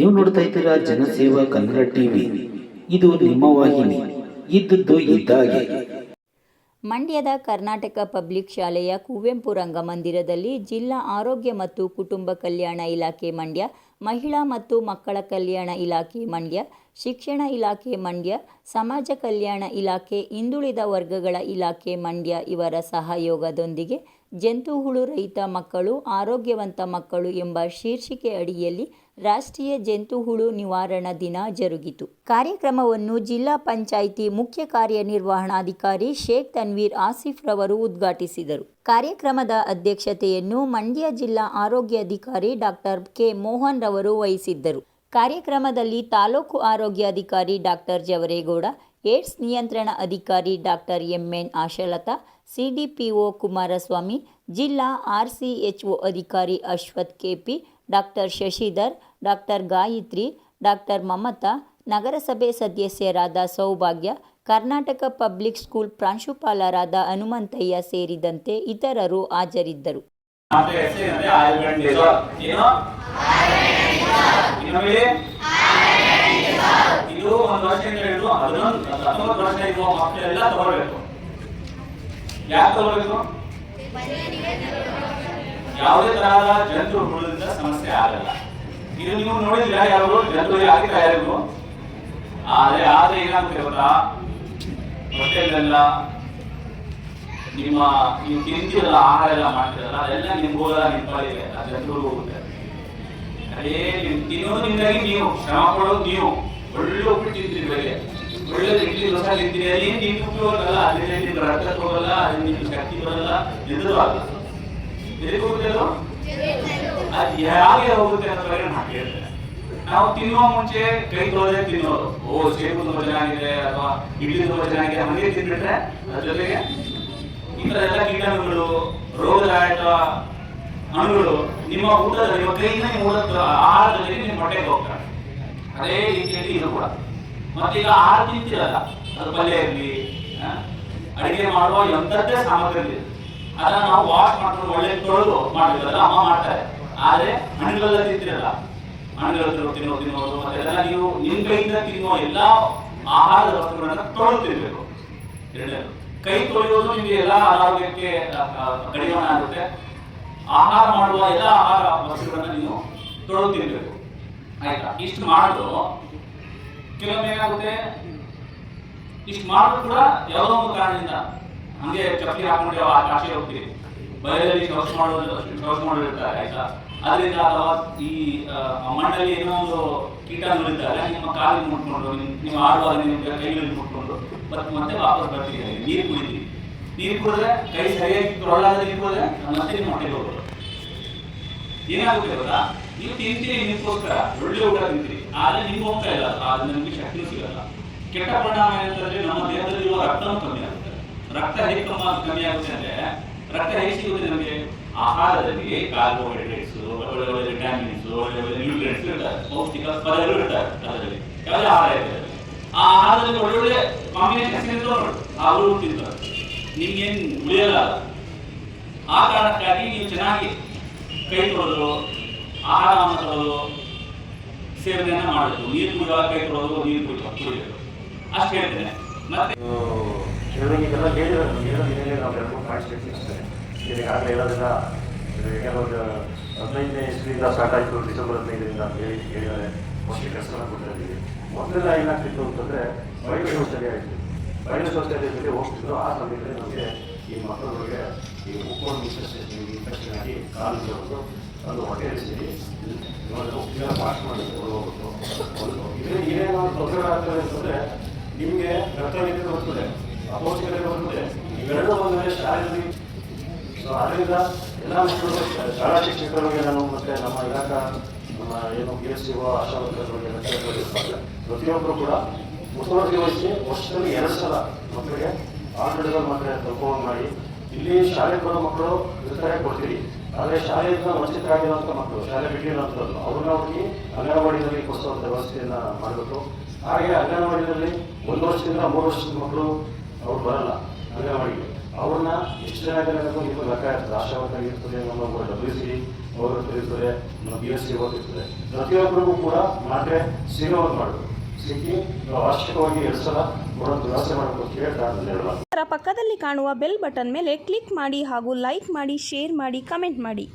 ನೀವು ನೋಡ್ತಾ ಇದ್ದೀರಾ ಜನಸೇವಾ ಕನ್ನಡ ಟಿವಿ. ಇದು ನಿಮ್ಮ ವಾಹಿನಿ. ಇದ್ದದ್ದು ಇದ್ದಾಗೆ. ಮಂಡ್ಯದ ಕರ್ನಾಟಕ ಪಬ್ಲಿಕ್ ಶಾಲೆಯ ಕುವೆಂಪು ರಂಗಮಂದಿರದಲ್ಲಿ ಜಿಲ್ಲಾ ಆರೋಗ್ಯ ಮತ್ತು ಕುಟುಂಬ ಕಲ್ಯಾಣ ಇಲಾಖೆ ಮಂಡ್ಯ, ಮಹಿಳಾ ಮತ್ತು ಮಕ್ಕಳ ಕಲ್ಯಾಣ ಇಲಾಖೆ ಮಂಡ್ಯ, ಶಿಕ್ಷಣ ಇಲಾಖೆ ಮಂಡ್ಯ, ಸಮಾಜ ಕಲ್ಯಾಣ ಇಲಾಖೆ, ಹಿಂದುಳಿದ ವರ್ಗಗಳ ಇಲಾಖೆ ಮಂಡ್ಯ ಇವರ ಸಹಯೋಗದೊಂದಿಗೆ ಜಂತು ಹುಳು ರಹಿತ ಮಕ್ಕಳು, ಆರೋಗ್ಯವಂತ ಮಕ್ಕಳು ಎಂಬ ಶೀರ್ಷಿಕೆ ಅಡಿಯಲ್ಲಿ ರಾಷ್ಟ್ರೀಯ ಜಂತು ಹುಳು ನಿವಾರಣಾ ದಿನ ಜರುಗಿತು. ಕಾರ್ಯಕ್ರಮವನ್ನು ಜಿಲ್ಲಾ ಪಂಚಾಯಿತಿ ಮುಖ್ಯ ಕಾರ್ಯನಿರ್ವಹಣಾಧಿಕಾರಿ ಶೇಖ್ ತನ್ವೀರ್ ಆಸಿಫ್ ರವರು ಉದ್ಘಾಟಿಸಿದರು. ಕಾರ್ಯಕ್ರಮದ ಅಧ್ಯಕ್ಷತೆಯನ್ನು ಮಂಡ್ಯ ಜಿಲ್ಲಾ ಆರೋಗ್ಯಾಧಿಕಾರಿ ಡಾಕ್ಟರ್ ಕೆ ಮೋಹನ್ ರವರು ವಹಿಸಿದ್ದರು. ಕಾರ್ಯಕ್ರಮದಲ್ಲಿ ತಾಲೂಕು ಆರೋಗ್ಯಾಧಿಕಾರಿ ಡಾಕ್ಟರ್ ಜವರೇಗೌಡ, ಏಡ್ಸ್ ನಿಯಂತ್ರಣ ಅಧಿಕಾರಿ doctor MN Ashalatha, CDPO Kumaraswamy, ಜಿಲ್ಲಾ ಆರ್ಸಿಎಚ್ಒ ಅಧಿಕಾರಿ Ashwath KP doctor Shashidhar, doctor Gayathri, doctor Mamatha, ನಗರಸಭೆ ಸದಸ್ಯರಾದ ಸೌಭಾಗ್ಯ, ಕರ್ನಾಟಕ ಪಬ್ಲಿಕ್ ಸ್ಕೂಲ್ ಪ್ರಾಂಶುಪಾಲರಾದ ಹನುಮಂತಯ್ಯ ಸೇರಿದಂತೆ ಇತರರು ಹಾಜರಿದ್ದರು. ಯಾಕೆ ಯಾವುದೇ ತರಹದ ಜಂತು ಹುಳುದಿಂದ ಸಮಸ್ಯೆ ಆಗಲ್ಲ. ಇದು ನೀವು ನೋಡಿದಿಲ್ಲ ಯಾರು ಜಂತು ಆಗಿಲ್ಲ ಯಾರಿಗೂ ಆದ್ರೆ ಆದ್ರೆ ಏನಾಗುತ್ತೆ ಗೊತ್ತಾ? ಹೊಟ್ಟೆಲೆಲ್ಲ ನಿಮ್ಮ ನೀವು ತಿಂತಿರಲ್ಲ ಆಹಾರ ಎಲ್ಲ ಮಾಡ್ತಿರಲ್ಲ, ಅದೆಲ್ಲ ನಿಮ್ ಹೋಗಲ್ಲ ನಿಮ್ಮ ಪಾಲಿಗೆ ಆ ಜಂತು ಹೋಗುತ್ತೆ. ಅದೇ ನೀವು ತಿನ್ನೋದ್ರಿಂದಾಗಿ ನೀವು, ಶ್ರಮ ಪಡೋದು ನೀವು. ಒಳ್ಳೆ ಉಪ್ಪಿಟ್ಟು ತಿಂತೀರಿ ಬೆಳಗ್ಗೆ. ಒಳ್ಳೆ ಇಡ್ಲಿ ದೋಸೆ ತಿಂತೀರಿ ಅಲ್ಲಿ ನಿಮ್ಗೆ ಉಪಯೋಗ ಅಲ್ಲ ನಿಮ್ಗೆ ರಕ್ತ ಹೋಗಲ್ಲ ಅದರಿಂದ ನಿಮ್ಗೆ ಶಕ್ತಿ ಬರಲ್ಲ, ಎದುರು ಆಗಲ್ಲ ಎದಕ್ಕೆ ಹೋಗುತ್ತೆ ಅದು? ಹೇಗೆ ಹೋಗುತ್ತೆ ಅನ್ನೋ ಬಗ್ಗೆ ನಾನು ಹೇಳ್ತೇನೆ. ನಾವು ತಿನ್ನುವ ಮುಂಚೆ ಕೈ ತೊಳೆದೇ ತಿನ್ನೋದು. ಓ, ಸೇಬು ತುಂಬಾ ಚೆನ್ನಾಗಿದೆ ಅಥವಾ ಇಡ್ಲಿ ತುಂಬಾ ಚೆನ್ನಾಗಿದೆ ಹಂಗೆ ತಿಂದ್ಬಿಟ್ರೆ ಅದ್ರ ಜೊತೆಗೆ ಈ ತರ ಎಲ್ಲ ಕೀಟಾಣುಗಳು, ರೋಗದಾಯಕ ಅಣುಗಳು ನಿಮ್ಮ ಊಟದ ನಿಮ್ಮ ಕೈಯಿಂದ ನೀವು ಊಟದ ಆಹಾರದ ಜೊತೆಗೆ ನಿಮ್ಮ ಹೊಟ್ಟೆಗೆ ಹೋಗ್ತಾರೆ ಅದೇ ರೀತಿಯಲ್ಲಿ ಇದು ಕೂಡ. ಮತ್ತೆ ಈಗ ಆಹಾರ ತಿಂತಿರಲ್ಲ, ಅದು ಪಲ್ಯ ಇರಲಿ ಅಡಿಗೆ ಮಾಡುವ ಎಂಥದ್ದೇ ಸಾಮಗ್ರಿ ಇದೆ ಅದನ್ನ ನಾವು ವಾಶ್ ಮಾಡ್ಕೊಂಡು ಒಳ್ಳೆ ತೊಳೆದು ಮಾಡಿದ್ರಲ್ಲ ಅಮ್ಮ ಮಾಡ್ತಾರೆ. ಆದ್ರೆ ಹಣ್ಣುಗಳೆಲ್ಲ ತಿಂತಿರಲ್ಲ. ಹಣ್ಣುಗಳು ತಿನ್ನೋ ತಿನ್ನೋ ತಿನ್ನೋದು ಅದೆಲ್ಲ ನೀವು ನಿಮ್ ಕೈಯಿಂದ ತಿನ್ನೋ ಎಲ್ಲಾ ಆಹಾರದ ವಸ್ತುಗಳನ್ನ ತೊಳೆದು ತಿನ್ಬೇಕು ಕೈ ತೊಳೆಯೋದು ನಿಮಗೆ ಎಲ್ಲಾ ಆರೋಗ್ಯಕ್ಕೆ ಆ, ಆಗುತ್ತೆ. ಆಹಾರ ಮಾಡುವ ಎಲ್ಲಾ ಆಹಾರ ವಸ್ತುಗಳನ್ನ ನೀವು ತೊಳೆದು ತಿನ್ಬೇಕು ಆಯ್ತಾ? ಇಷ್ಟು ಮಾಡೋದು ಕೆಲವೊಮ್ಮೆ ಏನಾಗುತ್ತೆ? ಇಷ್ಟು ಮಾಡೋದು ಕೂಡ ಯಾವುದೋ ಒಂದು ಕಾರಣದಿಂದ ಹಂಗೆ ಚಪ್ಪಲಿ ಹಾಕೊಂಡು ಆ ಕಾಶಿ ಹೋಗ್ತೀವಿ ಬಯಲಲ್ಲಿ ಶೌಚ ಮಾಡೋದು ಶೌಚ ಮಾಡಿರ್ತಾರೆ ಆಯ್ತಾ? ಅದರಿಂದ ಅಥವಾ ಈ ಮಣ್ಣಲ್ಲಿ ಏನೋ ಒಂದು ಕೀಟ ಇರ್ತಾರೆ ನಿಮ್ಮ ಕಾಲಿಗೆ ಮುಟ್ಕೊಂಡು, ನಿಮ್ಮ ಆಡುವಾಗ ನಿಮ್ಮ ಕೈಗಳಲ್ಲಿ ಮುಟ್ಕೊಂಡು ಮತ್ತೆ ಮತ್ತೆ ವಾಪಸ್ ಬರ್ತೀವಿ ನೀರು ಕುಡಿತೀವಿ ನೀರು ಕುಡಿದ್ರೆ ಕೈ ಸರಿಯಾಗಿ ತೊಳ್ಳಾದ ನೀರು ಕುಡಿದ್ರೆ ಮತ್ತೆ ನಿಮ್ಮ ಹೋಗೋದು ಏನಾಗುತ್ತೆ ಗೊತ್ತಾ? ನೀವು ತಿಂತೀರಿ, ನಿಮ್ಗೋಸ್ಕರ. ಒಳ್ಳೆ ಊಟ ತಿಂತೀರಿ. ಆದ್ರೆ ನಿಮ್ಗೆ ಹೋಗ್ತಾ ಇಲ್ಲ, ಅದು. ನಿಮ್ಗೆ ಶಕ್ತಿ ಸಿಗಲ್ಲ. ಕೆಟ್ಟ ಪರಿಣಾಮ ಏನಂತಂದ್ರೆ ನಮ್ಮ ದೇಹದಲ್ಲಿರುವ ರಕ್ತನೂ ಕಮ್ಮಿ ರಕ್ತ ಹೇಗೆ ಕಮ್ಮ ಆಗುತ್ತೆ ಅಂದ್ರೆ ರಕ್ತ ಸಿಗುತ್ತೆ ನಮಗೆ? ಆಹಾರದಲ್ಲಿ ಕಾರ್ಬೋಹೈಡ್ರೇಟ್ಸ್ ಒಳ್ಳೆ ಒಳ್ಳೆ ವಿಟಾಮಿನ್ಸ್ ಒಳ್ಳೆ ಒಳ್ಳೆ ನ್ಯೂಟ್ರಿಯೆಂಟ್ಸ್ ಇರ್ತಾರೆ, ಪೌಷ್ಟಿಕ ಪದಗಳು ಇರ್ತಾರೆ ಅದರಲ್ಲಿ. ಎಲ್ಲ ಆಹಾರ ಇರ್ತದೆ. ಆ ಆಹಾರದಲ್ಲಿ ಒಳ್ಳೊಳ್ಳೆ ಒಳ್ಳೆ ಕಾಂಬಿನೇಷನ್ ನೋಡಿ ಅವರು ತಿಂತಾರೆ. ನಿಮ್ಗೇನು ಉಳಿಯಲ್ಲ ಆ ಕಾರಣಕ್ಕಾಗಿ ನೀವು ಚೆನ್ನಾಗಿ ಕೈ ತೊಳೆದು ಆಹಾರವನ್ನು ತೊಳೆದು, ಸೇವನೆಯನ್ನು ಮಾಡಬೇಕು. ನೀರು ಕುಡಿಯುವಾಗ ಕೈ ತೊಳೆದು, ನೀರು ಕುಡಿಯುವ ಕುಡಿಯೋದು ಅಷ್ಟು ಹೇಳ್ತೇನೆ. ಮತ್ತೆ ಕೆಲವರಿಗೆಲ್ಲ ಹೇಳಿದ್ರೆ. ಹೇಳೋದಿದೆ ನಾವು ಎರಡು ಪಾಯಿಂಟ್ಸ್ ಹೇಳ್ತೀನಿ ಈಗಾಗಲೇ ಹೇಳೋದಿಲ್ಲ ಕೆಲವರು ಹದಿನೈದನೇ ಇಸ್ವಿಯಿಂದ ಸ್ಟಾರ್ಟ್ ಆಯಿತು, ಡಿಸೆಂಬರ್ ಹದಿನೈದರಿಂದ ಅಂತ ಹೇಳಿ ಹೇಳಿದ್ದಾರೆ. ವರ್ಷ ಕೆಲಸನ ಕೊಟ್ಟಿದ್ದೀವಿ ಮೊದಲೆಲ್ಲ ಏನಾಗ್ತಿತ್ತು ಅಂತಂದರೆ ಬಯಲು ಶೌಚಾಲಯ ಆಯಿತು. ಬಯಲು ಶೌಚಾಲಯದಲ್ಲಿ ಹೋಗ್ತಿದ್ರು ಆ ಸಮಯದಲ್ಲಿ ನಮಗೆ ಈ ಮಕ್ಕಳಿಗೆ ಈ ಉಕ್ಕೊಂಡು ಇನ್ಫೆಕ್ಷನ್ ಆಗಿ ಕಾಲು ಬರೋದು ಅದು ಹೊಟ್ಟೆಯಲ್ಲಿ ಸೇರಿ ಇವಾಗ ವಾಶ್ ಮಾಡಿ ಹೋಗ್ಬಿಟ್ಟು ಒಂದು ಇದು ತೊಂದರೆ ತೊಂದರೆಗಳಾಗ್ತದೆ ಅಂತಂದರೆ, ನಿಮಗೆ ರಕ್ತ ಬರ್ತದೆ. ಅಪೌಷ್ಟಿಕತೆ ಬರ್ತದೆ ಇವೆರಡೂ ಬಂದರೆ ಶಾಲೆಯಲ್ಲಿ ಸೊ ಎಲ್ಲ ಮಕ್ಕಳು, ಶಾಲಾ ನಾನು ಮತ್ತೆ ನಮ್ಮ ಇಲಾಖಾ, ನಮ್ಮ ಏನು ಪಿ ಎಸ್ ಸಿಗೋ ಆಶಾ ವರ್ಕರ್ಗಳಿಗೆ ಲಕ್ಷ ಪ್ರತಿಯೊಬ್ಬರು ಕೂಡ ಮುತುವರ್ಜಿ ವಹಿಸಿ ವರ್ಷದಲ್ಲಿ ಎರಡು ಸಲ ಮಕ್ಕಳಿಗೆ ಆಲ್ರೆಡಿ ಮಾತ್ರ ತಗೊಂಡು ಮಾಡಿ. ಇಲ್ಲಿ ಶಾಲೆಗೆ ಬರೋ ಮಕ್ಕಳು ಇರ್ತಾರೆ ಕೊಡ್ತೀರಿ. ಆದರೆ ಶಾಲೆಯಿಂದ ವಂಚಿತರಾಗಿರುವಂಥ ಮಕ್ಕಳು, ಶಾಲೆ ಬಿಟ್ಟಿರುವಂಥದ್ದು ಅವ್ರನ್ನ ಹೋಗಿ ಅಂಗನವಾಡಿನಲ್ಲಿ ಕೊಡಿಸುವಂಥ ವ್ಯವಸ್ಥೆಯನ್ನು ಮಾಡಬೇಕು. ಹಾಗೆ ಅಂಗನವಾಡಿನಲ್ಲಿ ಒಂದು ವರ್ಷದಿಂದ ಮೂರು ವರ್ಷದ ಮಕ್ಕಳು ಅವ್ರು ಬರಲ್ಲ. ಅಂಗನವಾಡಿಗೆ ಅವ್ರನ್ನ ಎಷ್ಟು ಜನ ಇದ್ದಾರೆ ನಿಮಗೆ ಲೆಕ್ಕ ಇರ್ತದೆ ಆಶಾ ಇರ್ತದೆ ನಮ್ಮ ಡಬ್ಲ್ಯೂ ಸಿ ಅವರು ಇರ್ತದೆ ನಮ್ಮ ಬಿ ಎಸ್ ಸಿ ಅವ್ರು ಇರ್ತದೆ ಪ್ರತಿಯೊಬ್ಬರಿಗೂ ಕೂಡ ಮಾತ್ರ ಸಿಗೋದು ಮಾಡೋದು ಸಿಕ್ಕಿ ವಾರ್ಷಿಕವಾಗಿ ಎರಡು ಸಲ ಕೊಡೋದು ವ್ಯವಸ್ಥೆ ಮಾಡಬೇಕು ಅದರ ಪಕ್ಕದಲ್ಲಿ ಕಾಣುವ ಬೆಲ್ ಬಟನ್ ಮೇಲೆ ಕ್ಲಿಕ್ ಮಾಡಿ ಹಾಗೂ ಲೈಕ್ ಮಾಡಿ, ಶೇರ್ ಮಾಡಿ, ಕಮೆಂಟ್ ಮಾಡಿ.